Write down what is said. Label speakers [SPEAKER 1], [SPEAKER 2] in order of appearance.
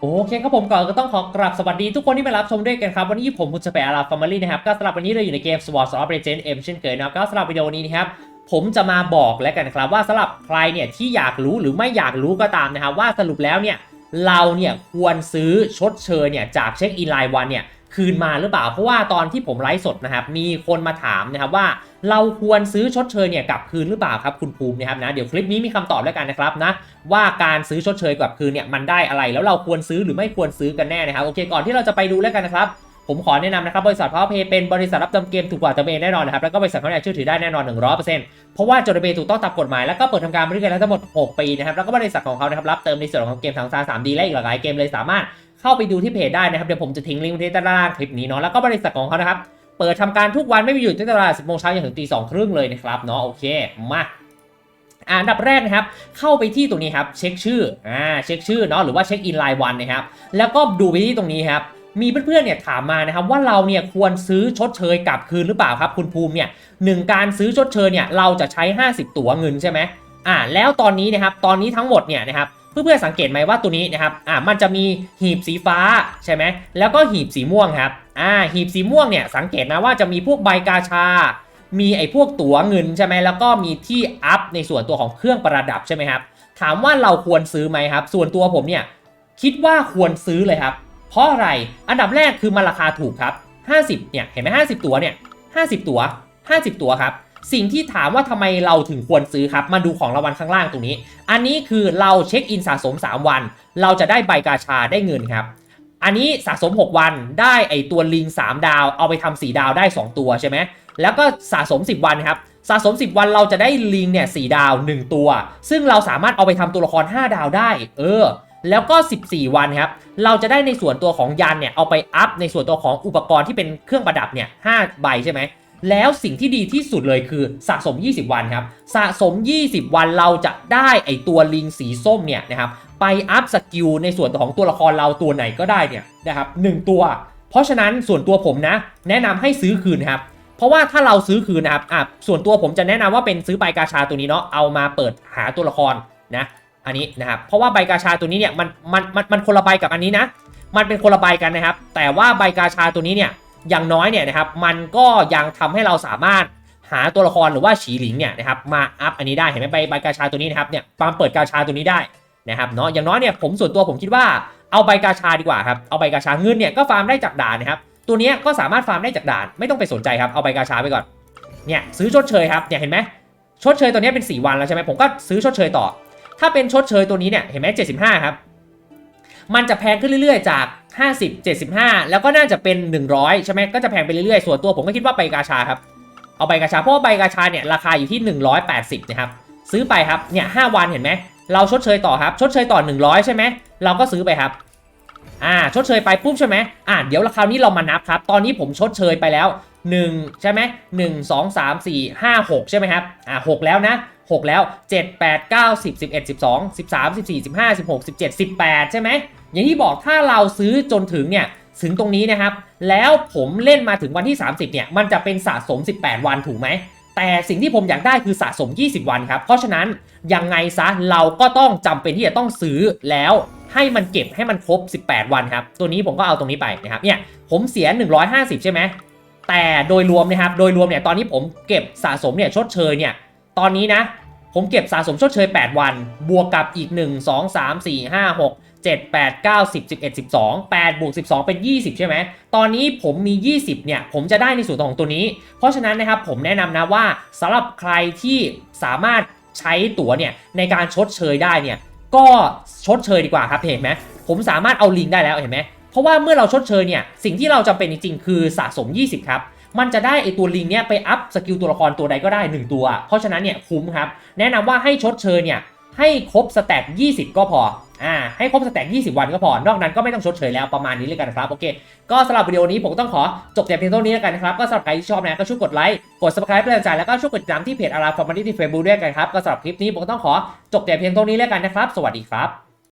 [SPEAKER 1] โอเคครับผมก่อนก็ต้องขอกราบสวัสดี ทุกคนที่มารับชมด้วยกันครับวันนี้ผมคุณสเปรอาราฟาร์มารีนะครับก็สำหรับวันนี้เราอยู่ในเกม Sword of Legends M เช่นเคยนะครับก็สำหรับวิดีโอนี้นะครับผมจะมาบอกแล้วกันครับ ว่าสำหรับใครเนี่ยที่อยากรู้หรือไม่อยากรู้ก็ตามนะครับว่าสรุปแล้วเนี่ยเราเนี่ยควรซื้อชดเชยเนี่ยจากเช็คอินไลน์วันเนี่ยคืนมาหรือเปล่าเพราะว่าตอนที่ผมไลฟ์สดนะครับ มีคนมาถามนะครับว่าเราควรซื้อชดเชยเนี่ยกลับคืนหรือเปล่าครับคุณภูมินะครับนะเดี๋ยวคลิปนี้มีคำตอบแล้วกันนะครับนะว่าการซื้อชดเชยกลับคืนเนี่ยมันได้อะไรแล้วเราควรซื้อหรือไม่ควรซื้อกันแน่นะครับ โอเคก่อนที่เราจะไปดูแล้วกันนะครับผมขอแนะนำนะครับ บริษัทพาวเวอร์เป็นบริษัทรับจำเกมถูกกว่าจำเองแน่นอนนะครับแล้วก็บริษัทเขาเนี่ยชื่อถือได้แน่นอน 100%เพราะว่าจดทะเบียนถูกต้องตามกฎหมาย แล้วก็เปิดทำการบริการแล้วทั้งหมด6ปีนะครับแล้วก็บริษัทของเขานะครับรับเติมในส่วนของเกมทางซาสามดีและอีกหลายเกมเลยสามารถเข้าไปดูที่เพจได้นะครับ เดี๋ยวผมจะทิ้งลิงก์ไว้ที่ด้านล่างคลิปนี้เนาะแล้วก็บริษัทของเขานะครับเปิดทำการทุกวันไม่มีหยุดตั้งแต่เวลา10โมงเช้าจนถึงตีสองครึ่งเลยนะครับเนาะโอเคมาอันดับแรกนะครับ เข้าไปที่ตรงนี้ครับเช็คชื่ออ่าเช็คชื่อเนาะหรือว่าเช็คอินลน์วันนะครับแล้วก็ดูไปที่ตรงนี้ครับมีเพื่อนๆเนี่ยถามมานะครับว่าเราเนี่ยควรซื้อชดเชยกลับคืนหรือเปล่าครับ คุณภูมิเนี่ยหนึ่งการซื้อชดเชยเนี่ย เราจะใช้ 50 ตั๋วเงินใช่ไหมอ่าแล้วตอนนี้นะครับ ตอนนี้ทั้งหมดเนี่ยนะครับ เพื่อนๆสังเกตไหมว่าตัวนี้นะครับอ่ามันจะมีหีบสีฟ้าใช่ไหมแล้วก็หีบสีม่วงครับอ่าหีบสีม่วงเนี่ยสังเกตนะว่าจะมีพวกใบกาชา มีไอ้พวกตั๋วเงินใช่ไหมแล้วก็มีที่อัพในส่วนตัวของเครื่องประดับใช่ไหมครับถามว่าเราควรซื้อไหมครับ ส่วนตัวผมเนี่ยคิดว่าควรซื้อเลยครับเพราะอะไร อันดับแรกคือมันราคาถูกครับ 50เนี่ย เห็นไหมห้าสิบตัวเนี่ยห้าสิบตัวห้าสิบตัวครับ สิ่งที่ถามว่าทำไมเราถึงควรซื้อครับ มาดูของรางวัลข้างล่างตรงนี้ อันนี้คือเราเช็คอินสะสม 3 วัน เราจะได้ใบกาชาได้เงินครับ อันนี้สะสม 6 วันได้ไอตัวลิง3 ดาว เอาไปทำ4ดาวได้2 ตัวใช่ไหมแล้วก็สะสม 10 วันครับ สะสม 10 วันเราจะได้ลิงเนี่ยสดาว 1 ตัว ซึ่งเราสามารถเอาไปทำตัวละคร 5 ดาวได้ เออแล้วก็ 14 วันครับ เราจะได้ในส่วนตัวของยันเนี่ยเอาไปอัพในส่วนตัวของอุปกรณ์ที่เป็นเครื่องประดับเนี่ยห้าใบใช่ไหมแล้วสิ่งที่ดีที่สุดเลยคือสะสม 20 วันครับ สะสม 20 วันเราจะได้ไอตัวลิงสีส้มเนี่ยนะครับไปอัพสกิลในส่วนของตัวละครเราตัวไหนก็ได้เนี่ยนะครับหตัว เพราะฉะนั้นส่วนตัวผมนะ แนะนำให้ซื้อคืนครับเพราะว่าถ้าเราซื้อคืนนะครับอ่ะส่วนตัวผมจะแนะนำว่าเป็นซื้อใบกาชาตัวนี้เนาะเอามาเปิดหาตัวละครนะันนี้นะครับเพราะว่าใบกาชาตัวนี้เนี่ยมันมันมันมันคนละใบกับอันนี้นะมันเป็นคนละใบกัน นะครับ แต่ว่าใบกาชาตัวนี้เนี่ยอย่างน้อยเนี่ยนะครับ มันก็ยังทำให้เราสามารถหาตัวละครหรือว่าฉีหลิงเนี่ยนะครับ มาอัพอันนี้ได้เห็นไหมใบใบกาชาตัวนี้นะครับเนี่ยปวามเปิดกาชาตัวนี้ได้นะครับเนาะอย่างน้อยเนี่ยผมส่วนตัวผมคิดว่า เอาใบกาชาดีกว่าครับเอาใบกาชาเงินเนี่ยก็ฟาร์มได้จากด่านนะครับตัวนี้ก็สามารถฟาร์มได้จากด่าน ไม่ต้องไปสนใจครับเอาใบกาชาไปก่อนเนี่ยซื้อชดเชยครับเนี่ยเห็นไหมชดเชยตัวนี้เป็น 4 วันแล้วใช่ไหมผมก็ซื้อชดเชยต่อถ้าเป็นชดเชยตัวนี้เนี่ย เห็นไหม75ครับ มันจะแพงขึ้นเรื่อย ๆ จาก 50 75 แล้วก็น่าจะเป็น 100ใช่ไหมก็จะแพงไปเรื่อยๆ ส่วนตัว ผมก็คิดว่าใบกาชาครับ เอาใบกาชา เพราะใบกาชาเนี่ยราคาอยู่ที่ 180นะครับ ซื้อไปครับ เนี่ย5 วันเห็นไหม เราชดเชยต่อครับ ชดเชยต่อ 100 ใช่ไหมเราก็ซื้อไปครับ อ่า ชดเชยไปปุ๊บใช่ไหมอ่าเดี๋ยวราคานี้เรามานับครับ ตอนนี้ผมชดเชยไปแล้ว1ใช่ไหมหนึ่งสองสามสี่ห้าหกใช่ไหมครับอ่าหกแล้วนะ 6 แล้ว 7 8 9 10 11 12 13 14 15 16 17 18 ใช่ไหมอย่างที่บอกถ้าเราซื้อจนถึงเนี่ยถึงตรงนี้นะครับ แล้วผมเล่นมาถึงวันที่ 30 เนี่ย มันจะเป็นสะสม 18 วันถูกไหม แต่สิ่งที่ผมอยากได้คือสะสม 20 วันครับ เพราะฉะนั้นยังไงซะเราก็ต้องจำเป็นที่จะต้องซื้อแล้วให้มันเก็บให้มันครบ18 วันครับตัวนี้ผมก็เอาตรงนี้ไปนะครับเนี่ยผมเสีย150 ใช่ไหมแต่โดยรวมนะครับ โดยรวมเนี่ยตอนนี้ผมเก็บสะสมเนี่ยชดเชยเนี่ยตอนนี้นะผมเก็บสะสมชดเชย 8 วัน บวกกับอีก 1 2 3 4 5 6 7 8 9 10 11 12 8บวก12 เป็น 20ใช่ไหมตอนนี้ผมมี 20เนี่ยผมจะได้ในส่วนของตัวนี้ เพราะฉะนั้นนะครับผมแนะนำนะว่าสำหรับใครที่สามารถใช้ตั๋วเนี่ยในการชดเชยได้เนี่ยก็ชดเชยดีกว่าครับเห็นไหมผมสามารถเอาลิงก์ได้แล้วเห็นไหมราะว่าเมื่อเราชดเชยเนี่ยสิ่งที่เราจำเป็นจริงๆคือสะสม 20 ครับ มันจะได้ไอตัวลิงเนี่ยไปอัพสกิลตัวละครตัวใดก็ได้1 ตัว เพราะฉะนั้นเนี่ยคุ้มครับ แนะนำว่าให้ชดเชยเนี่ยให้ครบสแต็ก20 ก็พออ่าให้ครบสแต็ก20 วันก็พอนอกนั้นก็ไม่ต้องชดเชยแล้วประมาณนี้เลยกันครับโอเคก็สำหรับวิดีโอนี้ผมต้องขอจบแต่เพียงเท่านี้แล้วกันนะครับก็สำหรับใครที่ชอบนะก็ช่วยกดไลค์กด subscribe เป็นกำลังใจแล้วก็ช่วยกดติดตามที่เพจอาราฟอร์มดี้ที่เฟซบุ๊กด้วยกันครับก็สำหรับคลิปนี้ผมต้องขอจบแต่เพียงเท่านี้แล้วกันนะครับ สวัสดีครับ